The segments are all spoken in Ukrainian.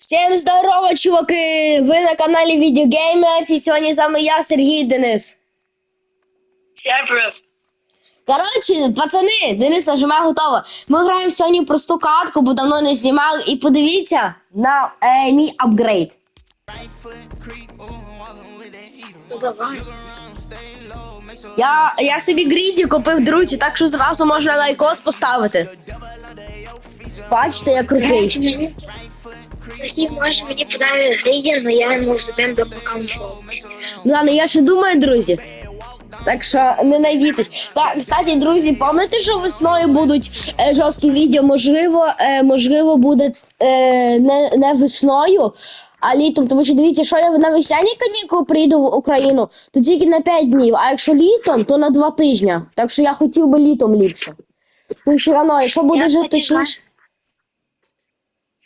Всем здорово, чуваки! Ви на каналі Videogamers і сьогодні з вами я, Сергій Денис. Всем привет. Коротше, пацани, Денис нажимає готово. Ми граємо сьогодні просту катку, бо давно не знімали. І подивіться на е, мій апгрейд. Ну. Я, я собі гріді купив, друзі, так що зразу можна лайкос поставити. Бачите, я крутий. Всі може мені подали грейдер, але я йому задам до покамфу. Ну, ладно, я ще думаю, друзі. Так що не найдітесь. Так, кстати, друзі, пам'ятаєте, що весною будуть е, жорсткі відео? Можливо, е, можливо, буде е, не, не весною, а літом. Тому що дивіться, що я на весняні канікули приїду в Україну, то тільки на 5 днів. А якщо літом, то на 2 тижні. Так що я хотів би літом ліпше. Ну, все одно, якщо буде Я жити точніше.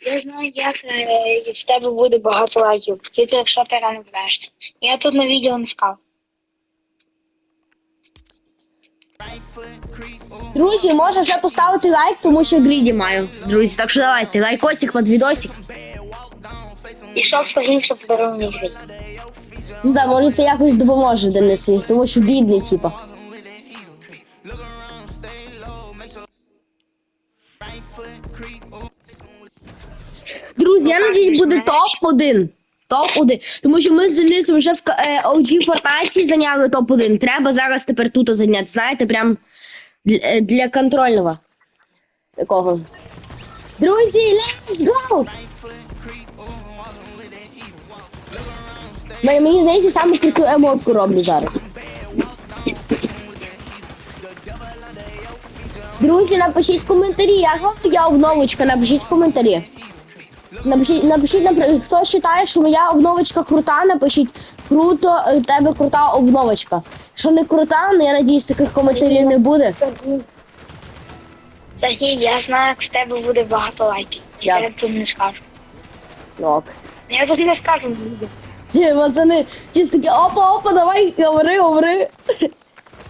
Я знаю, як е, в тебе буде багато лайків, тільки якщо ти рано. Я тут на відео не сказав. Друзі, можна ще поставити лайк, тому що гріді маю. Друзі, так що давайте, лайкосик під відосик. І що подарував мені грейдер. Ну да, може це якось допоможе Денисі, тому що бідний, типа. Топ-1. Топ-1. Тому що ми з Денисом вже в е, OG Fortnite зайняли топ-1. Треба зараз тепер тут зайняти, знаєте, прям для, е, для контрольного. Такого. Друзі, let's go! Мені, здається, саме круту емотку роблю зараз. Друзі, напишіть коментарі, як вам моя обновочка, напишіть коментарі. Напишіть, напишіть, наприклад, хто вважає, що моя обновочка крута, напишіть круто, е, в тебе крута обновочка. Якщо не крута, ну я надіюсь, таких коментарів не буде. Сергій, я знаю, як в тебе буде багато лайків. Як? Я тут не скажу. Ну, ок. Я тут не скажу не буду. Ці пацани, ті такі, опа, опа, давай, говори, говори.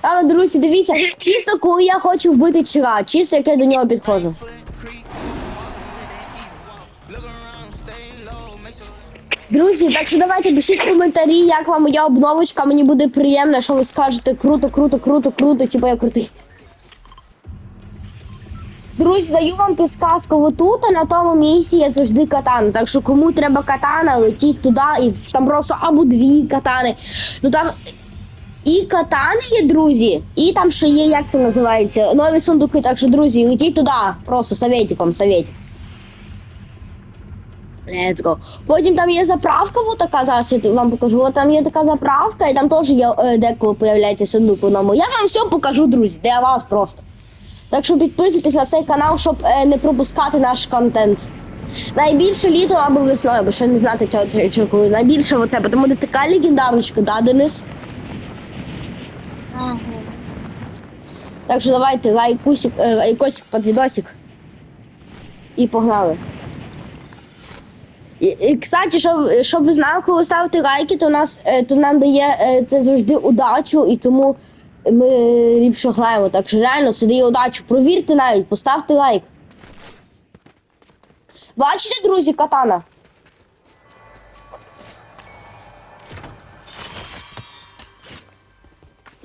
А ну, друзі, дивіться, чисто коли я хочу вбити чира, чисто як я до нього підходжу. Друзі, так що давайте пишіть коментарі, як вам моя обновочка. Мені буде приємно, що ви скажете круто, круто, круто, круто, типу я крутий. Друзі, даю вам підсказку отут, а на тому місці є завжди катана. Так що кому треба катана, летіть туди, і там просто або дві катани. Ну там і катани є, друзі, і там ще є, як це називається, нові сундуки. Так що, друзі, летіть туди, просто советиком, советик. Let's go. Потім там є заправка, вот така зараз я вам покажу. От там є така заправка, і там теж є е, деколи появляється сундук у одному. Я вам все покажу, друзі, для вас просто. Так що підписуйтесь на цей канал, щоб е, не пропускати наш контент. Найбільше літом або весною, бо ще не знати чого- коли. Найбільше оце, бо тому така легендарочка, да, Денис? Ага. Так що давайте лайкусик, е, лайкосик під відосик. І погнали. І, і кстати, щоб, щоб ви знали, коли ставите лайки, то, нас, е, то нам дає е, це завжди удачу, і тому ми ліпше граємо. Так що реально це дає удачу. Провірте навіть, поставте лайк. Бачите, друзі, катана?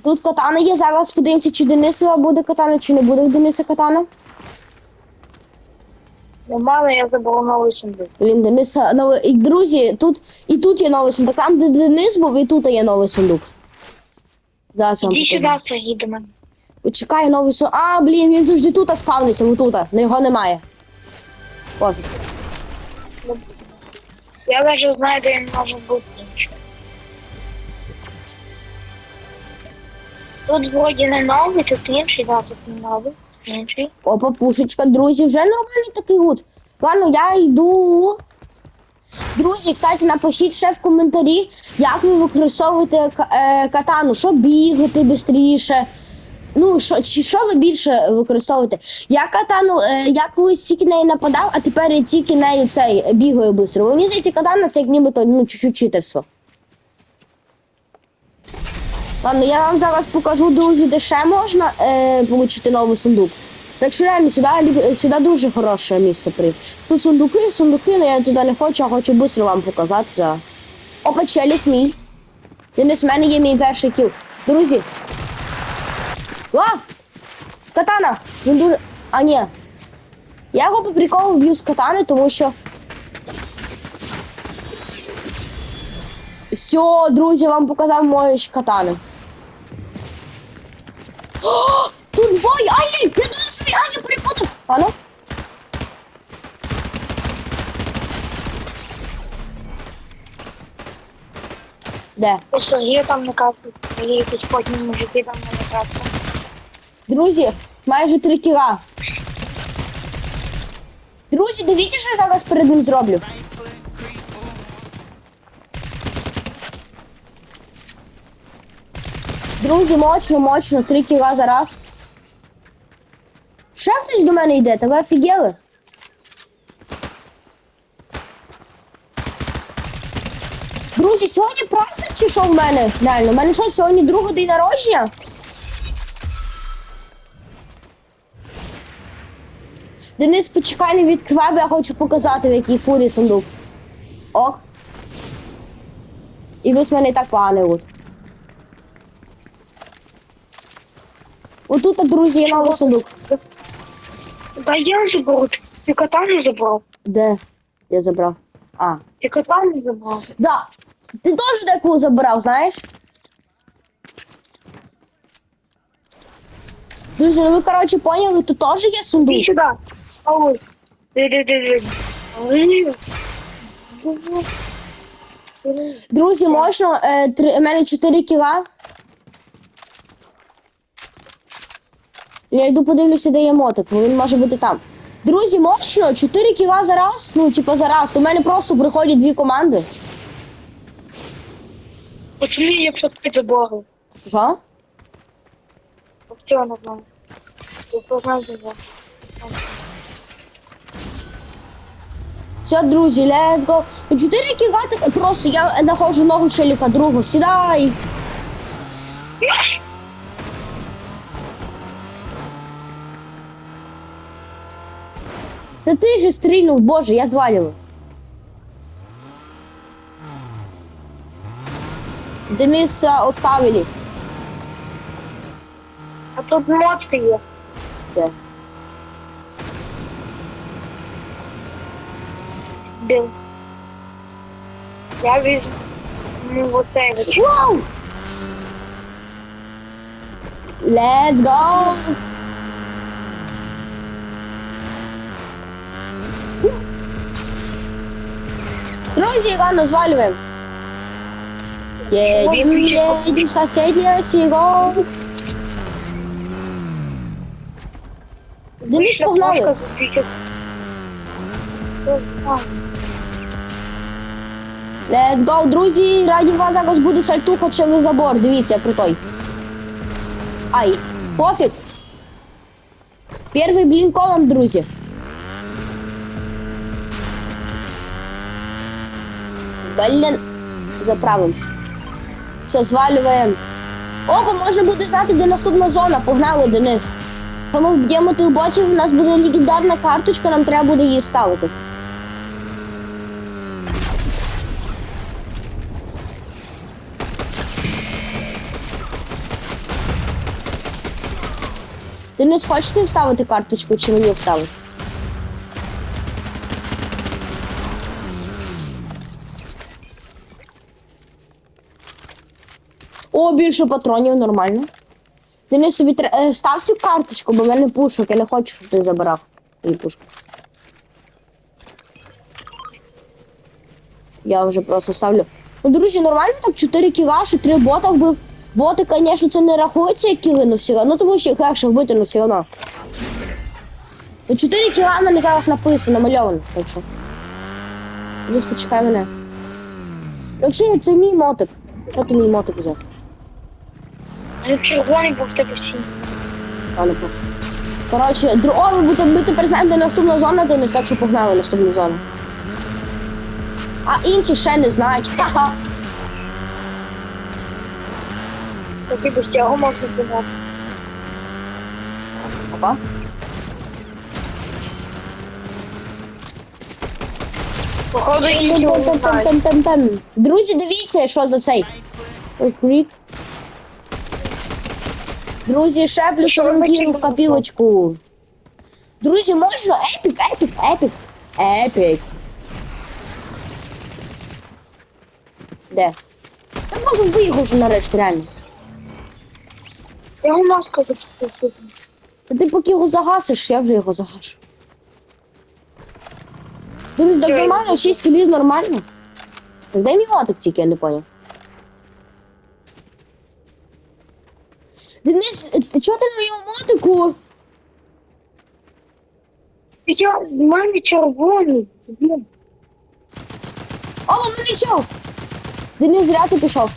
Тут катана є, зараз подивимося, чи Денисова буде катана, чи не буде в Дениса катана. Нормально, я забула сундук. Блін, Дениса новий. І друзі, тут і тут є новий сундук. Там, де Денис був, і тут є новий сундук. Зараз вам Іди покажу. сюди, до. Почекай новий сундук. А, блін, він завжди тут спавниться, отут. Ну його немає. Ось. Я навіть знаю, де він може бути. Тут вроді не новий, тут інший, да, тут не новий. Опа, пушечка, друзі, вже нормальний такий гуд. Ладно, я йду. Друзі, кстати, напишіть ще в коментарі, як ви використовуєте е, катану, щоб бігати швидше. Ну, що, чи що ви більше використовуєте? Я катану, е, я колись тільки нею нападав, а тепер я тільки нею цей бігаю швидко. Мені здається, катана це як нібито ну, чуть-чуть читерство. Ладно, я вам зараз покажу, друзі, де ще можна е, отримати новий сундук. Так що реально сюди, ліп- сюди дуже хороше місце при. Тут сундуки, сундуки, але я туди не хочу, а хочу швидко вам показати. За... Опа, челік мій. Денис, в мене є мій перший кіл. Друзі. Ва! Катана! Він дуже. А, ні. Я його по приколу б'ю з катани, тому що. Все, друзі, вам показав мої ж катани. О, тут двоє! Ай, я дорослий, ай, я перепутав! А ну? Де? Просто є там на карту, є якісь потні мужики там на карту. Друзі, майже три кіла. Друзі, дивіться, що я зараз перед ним зроблю. Друзі, мощно, мощно, три кіла за раз. Ще до мене йде, та ви офігели? Друзі, сьогодні праздник чи що в мене? Реально, в мене що, сьогодні другий день народження? Денис, почекай, не відкривай, бо я хочу показати, в якій фурі сундук. Ок. І плюс мене і так поганий лут. Отут, друзі, є новий сундук. Та я заберу, ти катану забрав. Де? Я забрав. А. Ти катану забрав. Да. Ти теж таку забрав, знаєш? Друзі, ну ви, коротше, поняли, тут теж є сундук. Ой. Диди, диди. Ой. Друзі, можна, е, три, у мене 4 кіла. Я йду подивлюся, де є мотик, бо він може бути там. Друзі, можна 4 кіла за раз? Ну, типу за раз. В мене просто приходять дві команди. Пацани, я все-таки забору. Що? Я познав забор. Все, друзі, let's go. Ну, 4 кіла так просто я знаходжу нового челіка, другу. Сідай. Це ти же стрільнув, боже, я звалюю. Дениса оставили. А тут мотки є. Де? Бил. Я вижу. Ну, вот это. Вау! Let's go! Ладно, звалюємо. Едем, едем в соседнее село. Денис, погнали. Let's go, друзі, раді вас зараз буде сальтуха через забор. Дивіться, як крутой. Ай, пофіг. Перший блінковом, друзі. Блін, заправимося. Все, звалюємо. Опа, може буде знати, де наступна зона. Погнали, Денис. Якщо ми вб'ємо тих ботів, у нас буде легендарна карточка, нам треба буде її ставити. Денис, хочете вставити карточку чи мені вставити? О, більше патронів, нормально. Денис, тобі тре- е, став цю карточку, бо в мене пушок, я не хочу, щоб ти забирав її пушку. Я вже просто ставлю. Ну, друзі, нормально так 4 кіла, що 3 бота вбив. Боти, звісно, це не рахується як кіли, ну все одно, тому що їх легше вбити, ну все одно. Ну, 4 кіла в мене зараз написано, намальовано, так що. Десь почекай мене. Взагалі, це мій мотик. Що мій мотик взяв? червоний був тебе синій. Далі був. Коротше, дру... О, ми, тепер знаємо, де наступна зона, де не так, що погнали наступну зону. А інші ще не знають. Ха-ха. Такий би стягу можна знімати. Опа. Походу, і не Тем-тем-тем-тем. Друзі, дивіться, що за цей. Ой, крік. Друзі, таке кіл в копілочку. Друзі, можна? Епік, епік, епік. Епік. Де? Та можу вбий його вже нарешті, реально. Його маска. Та ти поки його загасиш, я вже його загашу. Друзі, так нормально, 6 кілів нормально. Так дай мій мотик тільки, я не поняв. Денис, чого ти на моєму мотику? Я в мене червоний. Блін. О, мене йшов! Денис, зря ти пішов.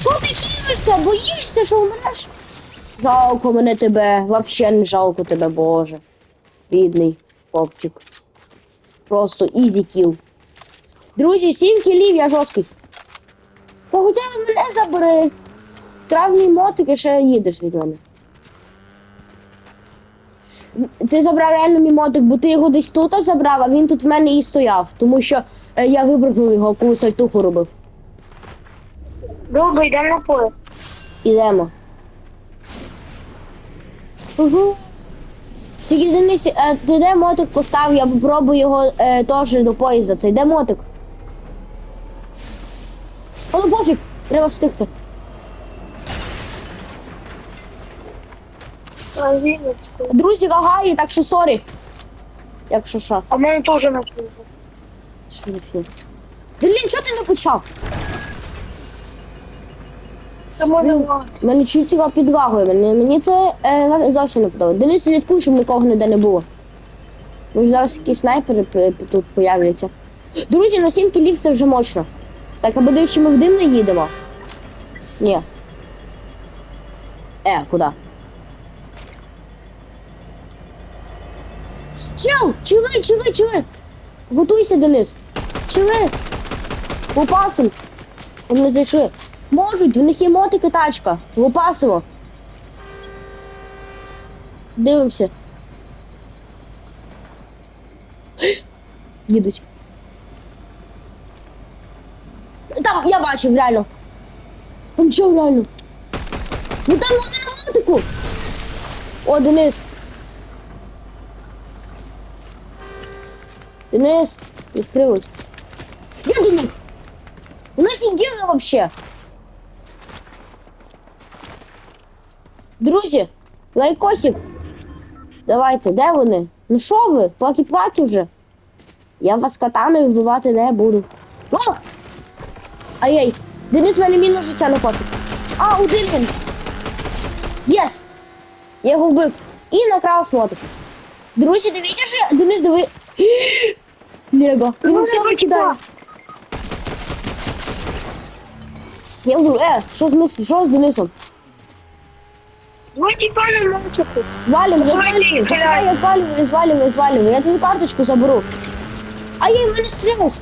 Що ти хілишся? Боїшся, що вмреш? Жалко мене тебе, вообще не жалко тебе, боже. Бідний хлопчик. Просто ізі кіл. Друзі, сім кілів, я жорсткий. Поготіли мене забери. Травні мотики ще їдеш від мене. Ти забрав реально мій мотик, бо ти його десь тут забрав, а він тут в мене і стояв. Тому що е, я вибрухнув його, коли сальтуху робив. Добре, йдемо на поле. Ідемо. Угу. Тільки Денис, е, ти де мотик постав, я попробую його е, теж до поїзда. Це йде мотик. Ну пофіг, треба встигти. Друзі, лагає, так що сорі. Якщо що. А в мене теж на поле. Що за фільм? Блін, чого ти не почав? Блін. Мене чуть його підлагує, мені, мені це е, зовсім не подобається. Денис слідкуй, щоб нікого ніде не було. Може зараз якісь снайпери тут появляться. Друзі, на 7 кілів це вже мощно. Так, аби дивись, чи ми в дим не їдемо. Ні. Е, куди? Чел! Чили, чили, чили! Готуйся, Денис! Чили! Попасим! Щоб не зайшли. Можуть, в них є мотики тачка. Лопасимо. Дивимося. Їдуть. Там я бачив, реально. Там що реально? Ну там один на мотику. О, Денис. Денис, відкрилось. Де Денис? У нас сиділи вообще. Друзі, лайкосик. Давайте, де вони? Ну що ви? Плакі-плакі вже. Я вас катаною вбивати не буду. О! Ай-яй, Денис мене мінус життя на пофіг. А, один він. Єс! Я його вбив. І накрав смотик. Друзі, дивіться, що. Денис, диви. Лего. Він все не викидає. Я вбив. Е, що з мислі? Що з Денисом? Тіпа на мальчику. Валим, я звалюю, я звалюю, я звалюю, я звалюю. Я твою карточку заберу. А я в мене стрілась.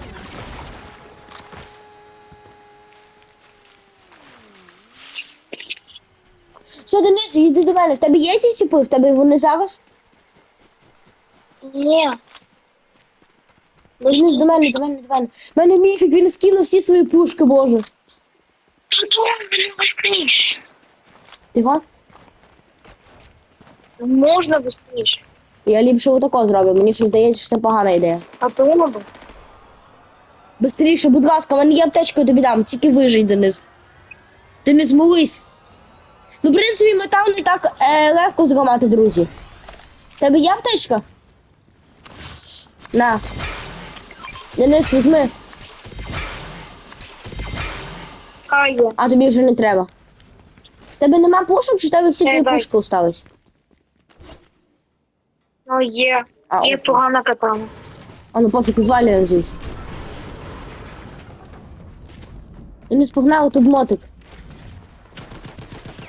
Все, Денис, йди до мене. В тебе є ці ціпи? В тебе вони зараз? Ні. Денис, до мене, до мене, до мене. В мене міфік, він скинув всі свої пушки, боже. Тихо? Можна быстріше. Я ліпше отако зроблю. Мені щось здається, що це погана ідея. А тому Бистріше, будь ласка, в мене є аптечка, я тобі дам, тільки вижий, Денис. Денис, молись. Ну, в принципі, метал не так е, легко зламати, друзі. Тебе є аптечка? На. Денис, візьми, А є. а тобі вже не треба. Тебе нема пушок, чи тебе всі Е, твої дай. пушки остались? Ну є. А, Є окей. погана катана. А ну пофіг, звалюємо звідси. Денис, погнали, тут мотик.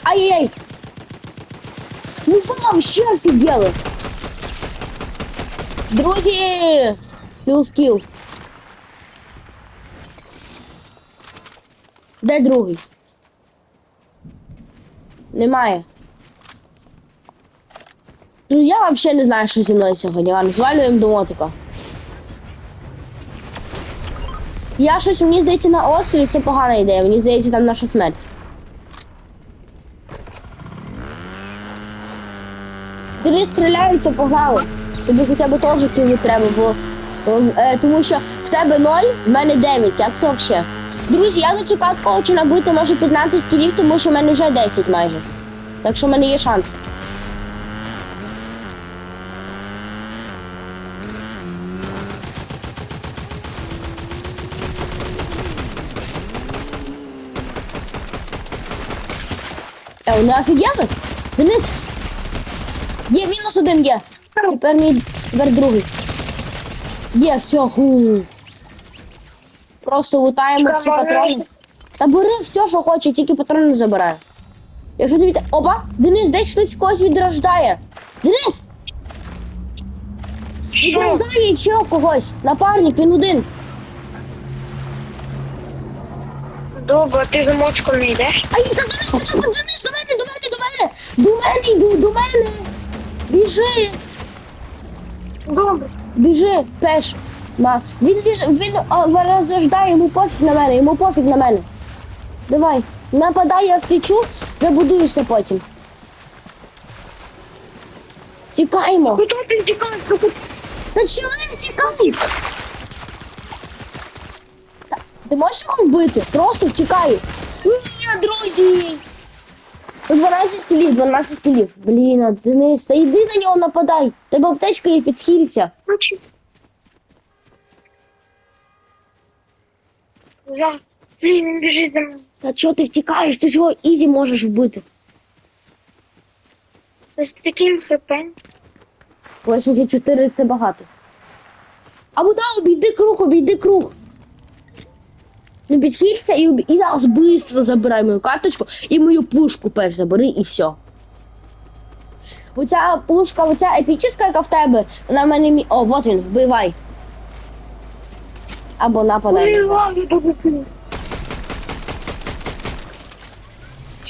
Ай-яй-яй! Ну вам ще офігели! Друзі! Плюс кіл. Де другий? Немає. Ну я взагалі не знаю, що зі мною сьогодні. Ладно, звалюємо до мотика. Я щось, мені здається, на острові це погана ідея. Мені здається, там наша смерть. Три стріляються, погнали. Тобі хоча б теж кілі треба, бо е, тому що в тебе 0, в мене 9, як це взагалі? Друзі, я зачекав, хочу набити може 15 кілів, тому що в мене вже 10 майже. Так що в мене є шанс. Е, вони офігели? Денис! Є, мінус один є. Тепер мій тепер другий. Є, все, ху. Просто лутаємо всі патрони. Та бери все, що хоче, тільки патрони забирай. Якщо тобі... Опа! Денис, десь хтось когось відрождає. Денис! Відрождає чел когось. Напарник, він один. Добре, ти за мочком не йдеш? Та Денис, Денис, Денис, до мене, до мене, до мене! До мене йду, до мене! Біжи! Добре. Біжи, пеш. Ма. Він віж... він а, йому пофіг на мене, йому пофіг на мене. Давай, нападай, я втечу, забудуюся потім. Тікаємо. Куди ти тікаєш? Та чоловік тікай! Та- Ти можеш його вбити? Просто тікай. Ні, друзі! У 12 кілів, 12 кілів. Блін, а Денис, та йди на нього нападай. Тебе аптечка є, підхилься. Зараз. Блін, він біжить за мною. Та чого ти втікаєш? Ти ж його ізі можеш вбити. З таким хп. 84 це багато. Або да, обійди круг, обійди круг. Ну, підфікся і, об- і зараз швидко забирай мою карточку і мою пушку перш забери і все. Оця пушка, оця епічна, яка в тебе, вона в мене мі... О, вот він, вбивай. Або нападай. Добре.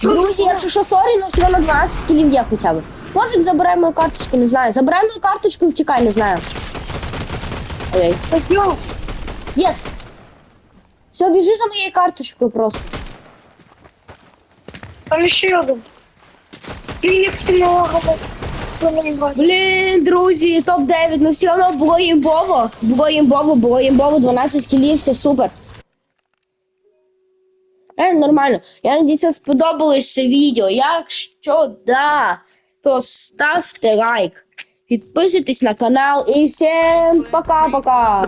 Друзі, якщо що сорі, ну всього на 12 кілів є хоча б. Пофіг забирай мою карточку, не знаю. Забирай мою карточку і втікай, не знаю. Ой. Єс! Все, біжи за моєю карточкою просто. Там ще один. Ти много. Блін, друзі, топ-9, ну все одно було імбово. Було імбово, було імбово, 12 кілів, все супер. Е, нормально. Я надіюся, сподобалось це відео. Якщо да, то ставте лайк. Підписуйтесь на канал і всім пока-пока.